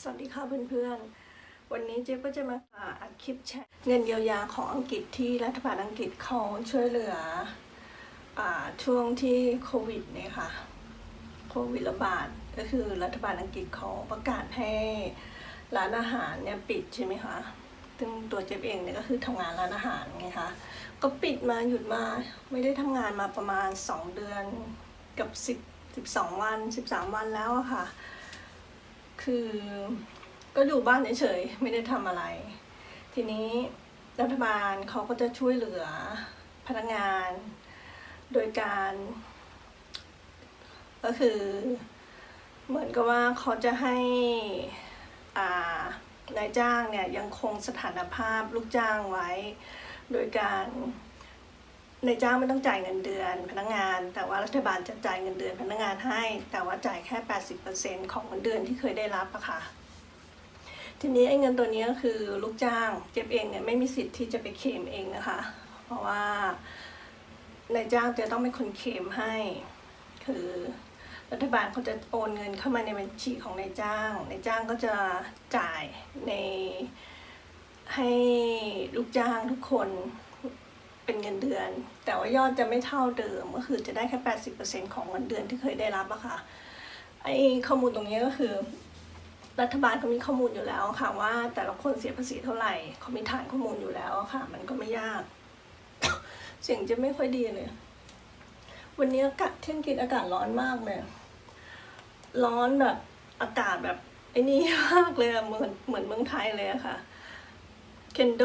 สวัสดีค่ะเพื่อนๆ วันนี้เจ๊ก็จะมาอัดคลิปแชร์เงินเยียวยาของอังกฤษที่รัฐบาลอังกฤษเขาช่วยเหลืออช่วงที่โควิดเนี่ยค่ะ โควิดระบาดก็คือรัฐบาลอังกฤษเขาประกาศให้ร้านอาหารเนี่ยปิดใช่ไหมคะ ซึ่งตัวเจ๊เองเนี่ยก็คือทำงานร้านอาหารไงคะ ก็ปิดมาหยุดมาไม่ได้ทำงานมาประมาณ 2 เดือนกับ 10 12 วัน 13 วันแล้วอะค่ะ คือก็อยู่บ้านเฉยๆไม่ได้ทำอะไร ทีนี้รัฐบาลเขาก็จะช่วยเหลือพนักงาน โดยการ ก็คือเหมือนกับว่าเขาจะให้อ่านายจ้างเนี่ยยังคงสถานภาพลูกจ้างไว้ โดยการ นายจ้างไม่ต้องจ่ายเงินเดือนพนักงาน แต่ว่ารัฐบาลจะจ่ายเงินเดือนพนักงานให้ แต่ว่าจ่ายแค่ 80%ของเงินเดือนที่เคยได้รับอะค่ะ ทีนี้ไอ้เงินตัวนี้ก็คือลูกจ้างเจ็บเองเนี่ยไม่มีสิทธิ์ที่จะไปเคลมเองนะคะ เพราะว่านายจ้างจะต้องเป็นคนเคลมให้ คือรัฐบาลเขาจะโอนเงินเข้ามาในบัญชีของนายจ้าง นายจ้างก็จะจ่ายในให้ลูกจ้างทุกคน เป็นเงินเดือน แต่ว่ายอดจะไม่เท่าเดิมก็คือจะได้แค่ 80%ของเงินเดือนที่เคยได้รับอะค่ะไอ้ข้อมูลตรงนี้ก็คือ รัฐบาลเขามีข้อมูลอยู่แล้วค่ะว่า แต่ละคนเสียภาษีเท่าไหร่เขามีฐานข้อมูลอยู่แล้วค่ะ มันก็ไม่ยาก เสียงจะไม่ค่อยดีเลย วันนี้อากาศเที่ยงกินอากาศร้อนมากเลยร้อนแบบอากาศแบบไอ้นี่มากเลยเหมือนเหมือนเมืองไทยเลยอะค่ะ เคนโด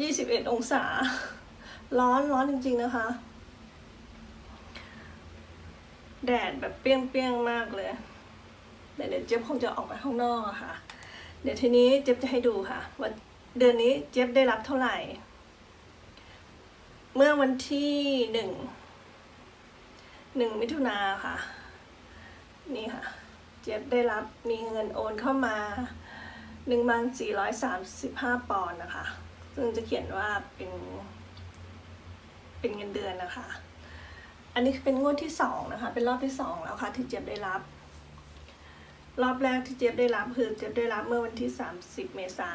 ยี่สิบเอ็ดองศา ร้อนร้อนจริง ๆ นะคะ แดดแบบเปรี้ยงๆมากเลยเดี๋ยวเจี๊ยบคงจะออกไปข้างนอกค่ะ เดี๋ยวทีนี้เจี๊ยบจะให้ดูค่ะว่าเดือนนี้เจี๊ยบได้รับเท่าไหร่ เมื่อวันที่หนึ่งหนึ่งมิถุนาค่ะ นี่ค่ะ เจี๊ยบได้รับมีเงินโอนเข้ามาหนึ่งพันสี่ร้อยสามสิบห้าปอนด์นะคะ ซึ่งจะเขียนว่าเป็น เป็นเงินเดือนนะคะ อันนี้เป็นงวดที่สองนะคะ เป็นรอบที่สองแล้วค่ะที่เจี๊ยบได้รับ รอบแรกที่เจี๊ยบได้รับคือเจี๊ยบได้รับเมื่อวันที่ 30 เมษา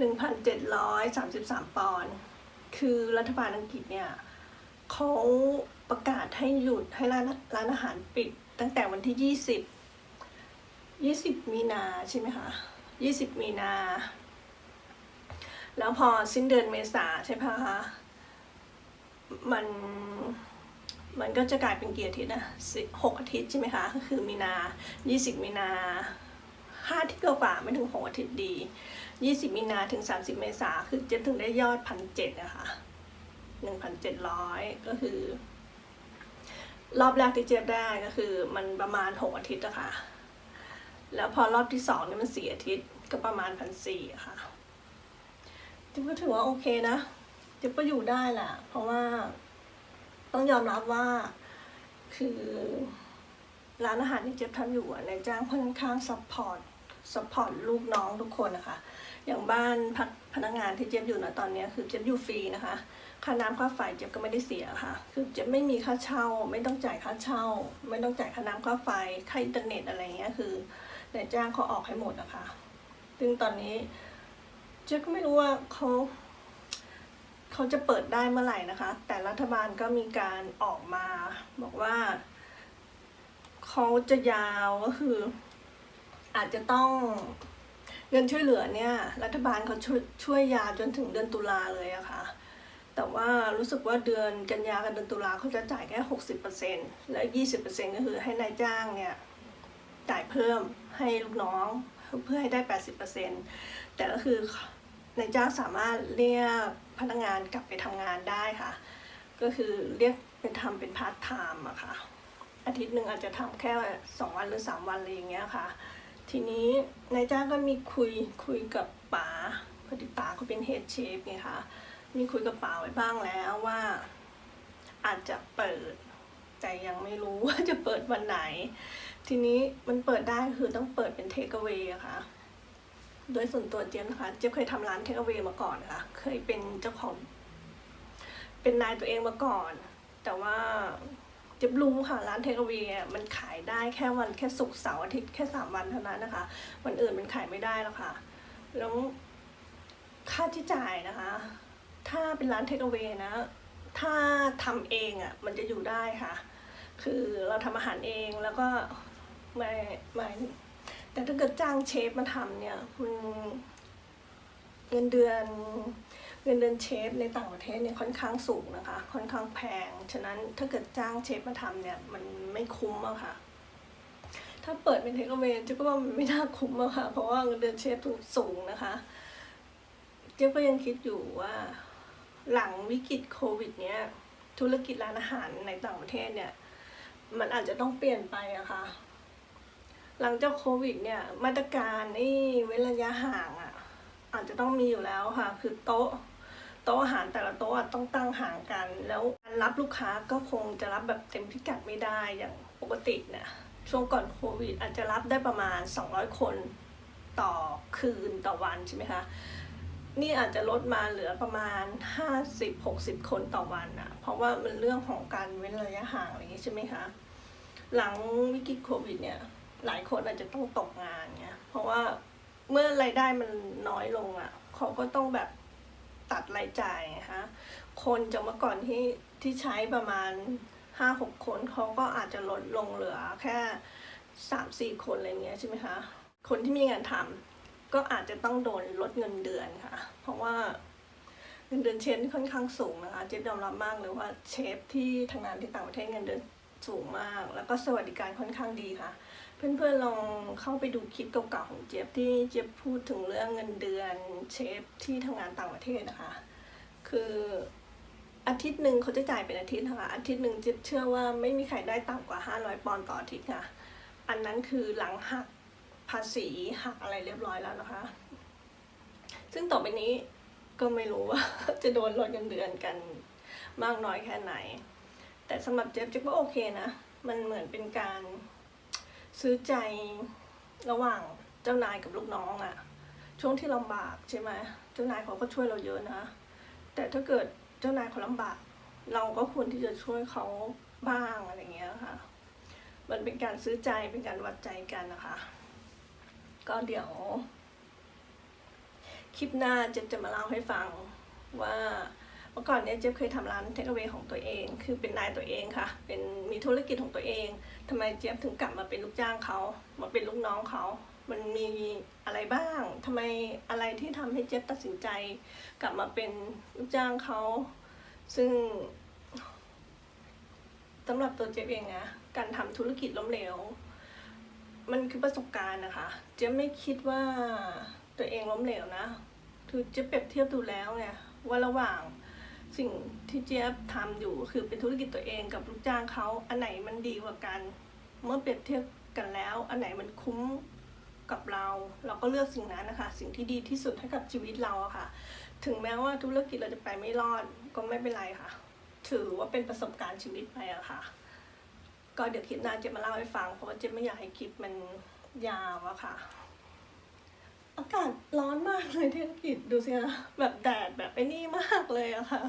ยน1,733 ปอนด์ คือรัฐบาลอังกฤษเนี่ยเขาประกาศให้หยุดให้ร้านร้านอาหารปิดตั้งแต่วันที่ 20 20 มีนาใช่ไหมคะ 20 มีนา แล้วพอสิ้นเดือนเมษาใช่ไหมคะ มันมันก็จะกลายเป็นกี่อาทิตย์นะหกอาทิตย์ใช่ไหมคะ ก็คือมีนายี่สิบมีนาห้าอาทิตย์กว่าไม่ถึงหกอาทิตย์ดียี่สิบมีนาถึงสามสิบเมษาคือจะถึงได้ยอดพันเจ็ดนะคะหนึ่งพันเจ็ดร้อยก็คือ รอบแรกที่เจ็บได้ก็คือ มันประมาณหกอาทิตย์อะคะแล้วพอรอบที่สองเนี่ยมันสี่อาทิตย์ก็ประมาณพันสี่ค่ะจิ๊บก็ถือว่าโอเคนะ จิ๊บก็อยู่ได้แหละ เพราะว่าต้องยอมรับว่าคือร้านอาหารที่เจี๊บทำอยู่อะนายจ้างค่อนข้างซัพพอร์ตซัพพอร์ตลูกน้องทุกคนนะคะ อย่างบ้านพักพนักงานที่เจี๊บอยู่นะตอนนี้คือเจี๊บอยู่ฟรีนะคะ ค่าน้ำค่าไฟเจี๊บก็ไม่ได้เสียค่ะ คือเจี๊บไม่มีค่าเช่า ไม่ต้องจ่ายค่าเช่า ไม่ต้องจ่ายค่าน้ำค่าไฟค่าอินเทอร์เน็ตอะไรเงี้ยคือนายจ้างเขาออกให้หมดนะคะ ซึ่งตอนนี้เจี๊บก็ไม่รู้ว่าเขา เขาจะเปิดได้เมื่อไหร่นะคะ แต่รัฐบาลก็มีการออกมา บอกว่าเขาจะยาวก็คือ อาจจะต้องเงินช่วยเหลือเนี่ย รัฐบาลเขาช่วยช่วยยาวจนถึงเดือนตุลาเลยอะค่ะ แต่ว่ารู้สึกว่าเดือนกันยากับเดือนตุลาเขาจะจ่ายแค่หกสิบเปอร์เซ็นแล้วยี่สิบเปอร์เซ็นก็คือให้นายจ้างเนี่ยจ่ายเพิ่มให้ลูกน้องเพื่อให้ได้แปดสิบเปอร์เซ็นแต่ก็คือ นายจ้างสามารถเรียกพนักงานกลับไปทำงานได้ค่ะ ก็คือเรียกไปทำเป็นพาร์ทไทม์อะค่ะ อาทิตย์หนึ่งอาจจะทำแค่สองวันหรือสามวันอะไรอย่างเงี้ยค่ะ ทีนี้นายจ้างก็มีคุยคุยกับป๋าพอดีป๋าเขาเป็นเฮดเชฟไงคะมีคุยกับป๋าไว้บ้างแล้วว่า อาจจะเปิดแต่ยังไม่รู้ว่าจะเปิดวันไหน ทีนี้มันเปิดได้คือต้องเปิดเป็นเทคเวย์อะค่ะ โดยส่วนตัวเจี๊ยบนะคะ เจี๊ยบเคยทำร้านเทคเอา a y มาก่อนค่ะเคยเป็นเจ้าของ เป็นนายตัวเองมาก่อน แต่ว่าเจ็บรู้ค่ะร้านเทคเวย์มันขายได้แค่วันแค่ศุกร์เสาร์อาทิตย์แค่สามวันเท่านั้นนะคะ วันอื่นมันขายไม่ได้แล้วค่ะ แล้วค่าที่จ่ายนะคะ ถ้าเป็นร้านเทคเวย์นะ ถ้าทำเองอะ่ะมันจะอยู่ได้ค่ะ คือเราทำอาหารเองแล้วก็ไม่ไม่ แต่ถ้าเกิดจ้างเชฟมาทำเนี่ยมันเงินเดือนเงินเดือนเชฟในต่างประเทศเนี่ยค่อนข้างสูงนะคะ ค่อนข้างแพง ฉะนั้นถ้าเกิดจ้างเชฟมาทำเนี่ยมันไม่คุ้มอะค่ะ ถ้าเปิดเป็นเทคเวย์เจ๊ก็ว่ามันไม่น่าคุ้มอะค่ะ เพราะว่าเงินเดือนเชฟสูงนะคะเจ๊ก็ยังคิดอยู่ว่า หลังวิกฤตโควิด เนี้ยธุรกิจร้านอาหารในต่างประเทศเนี่ย มันอาจจะต้องเปลี่ยนไปอะค่ะ หลังจากโควิดเนี่ยมาตรการนี่เว้นระยะห่างอะอาจจะต้องมีอยู่แล้วค่ะ คือโต๊ะ โต๊ะอาหารแต่ละโต๊ะอะต้องตั้งห่างกัน แล้วการรับลูกค้าก็คงจะรับแบบเต็มพิกัดไม่ได้อย่างปกติเนี่ยช่วงก่อนโควิด อาจจะรับได้ประมาณ 200 คนต่อคืนต่อวันใช่ไหมคะนี่อาจจะลดมาเหลือประมาณ 50-60 คนต่อวันอะเพราะว่ามันเรื่องของการเว้นระยะห่างอะไรอย่างนี้ใช่ไหมคะ หลังวิกฤตโควิดเนี่ย หลายคนอาจจะต้องตกงานเนี่ยเพราะว่าเมื่อรายได้มันน้อยลงอะ่ะ เขาก็ต้องแบบตัดรายจ่ายนะคะ คนจากเมื่อก่อนที่ที่ใช้ประมาณห้าหกคนเขาก็อาจจะลดลงเหลือแค่สามสี่คนอะไรเงี้ยใช่ไหมคะ คนที่มีงานทำก็อาจจะต้องโดนลดเงินเดือนค่ะ เพราะว่าเงินเดือนเชฟนี่ค่อนข้างสูงนะคะเจ๊ยอมรับมากเลยว่าเชฟที่ทำงานที่ต่างประเทศเงินเดือนสูงมาก แล้วก็สวัสดิการค่อนข้างดีค่ะ เพื่อนๆลองเข้าไปดูคลิปเก่าๆของเจี๊ยบที่เจี๊ยบพูดถึงเรื่องเงินเดือนเชฟที่ทำงานต่างประเทศนะคะ คืออาทิตย์หนึ่งเขาจะจ่ายเป็นอาทิตย์นะคะ อาทิตย์หนึ่งเจี๊ยบเชื่อว่าไม่มีใครได้ต่ำกว่า 500 ปอนด์ต่ออาทิตย์ค่ะ อันนั้นคือหลังหักภาษีหักอะไรเรียบร้อยแล้วนะคะ ซึ่งต่อไปนี้ก็ไม่รู้ว่าจะโดนลดเงินเดือนกันมากน้อยแค่ไหน แต่สำหรับเจ๊บเจ๊บก็โอเคนะ มันเหมือนเป็นการ ซื้อใจระหว่างเจ้านายกับลูกน้องอะช่วงที่ลำบากใช่ไหมเจ้านายเขาก็ช่วยเราเยอะนะแต่ถ้าเกิดเจ้านายเขาลำบาก เราก็ควรที่จะช่วยเขาบ้างอะไรเงี้ยค่ะ มันเป็นการซื้อใจเป็นการวัดใจกันนะคะ ก็เดี๋ยว คลิปหน้าเจ๊บจะมาเล่าให้ฟังว่า มื่อก่อนเนี้ยเจ๊บเคยทำร้านเทคเวของตัวเอง คือเป็นนายตัวเองค่ะ เป็นมีธุรกิจของตัวเองทำไมเจี๊บถึงกลับมาเป็นลูกจ้างเขามาเป็นลูกน้องเขามันมีอะไรบ้างทำไมอะไรที่ทำให้เจี๊บตัดสินใจ กลับมาเป็นลูกจ้างเขา ซึ่งสำหรับตัวเจี๊บเองนะการทำธุรกิจล้มเหลว มันคือประสบการณ์นะคะ เจ๊ไม่คิดว่าตัวเองล้มเหลวนะ คือเจ๊เปรียบเทียบดูแล้วไงว่าระหว่าง สิ่งที่เจี๊ยบทำอยู่คือเป็นธุรกิจตัวเองกับลูกจ้างเขาอันไหนมันดีกว่ากัน เมื่อเปรียบเทียบกันแล้ว อันไหนมันคุ้มกับเรา เราก็เลือกสิ่งนั้นนะคะ สิ่งที่ดีที่สุดให้กับชีวิตเราอะค่ะ ถึงแม้ว่าธุรกิจเราจะไปไม่รอดก็ไม่เป็นไรค่ะ ถือว่าเป็นประสบการณ์ชีวิตไปอะค่ะ ก็เดี๋ยวคลิปหน้าเจะมาเล่าให้ฟังเพราะว่าเจะไม่อยากให้คลิปมันยาวอะค่ะ อากาศร้อนมากเลยที่อังกฤษดูสิคะแบบแดดแบบไอ้นี่มากเลยอะค่ะ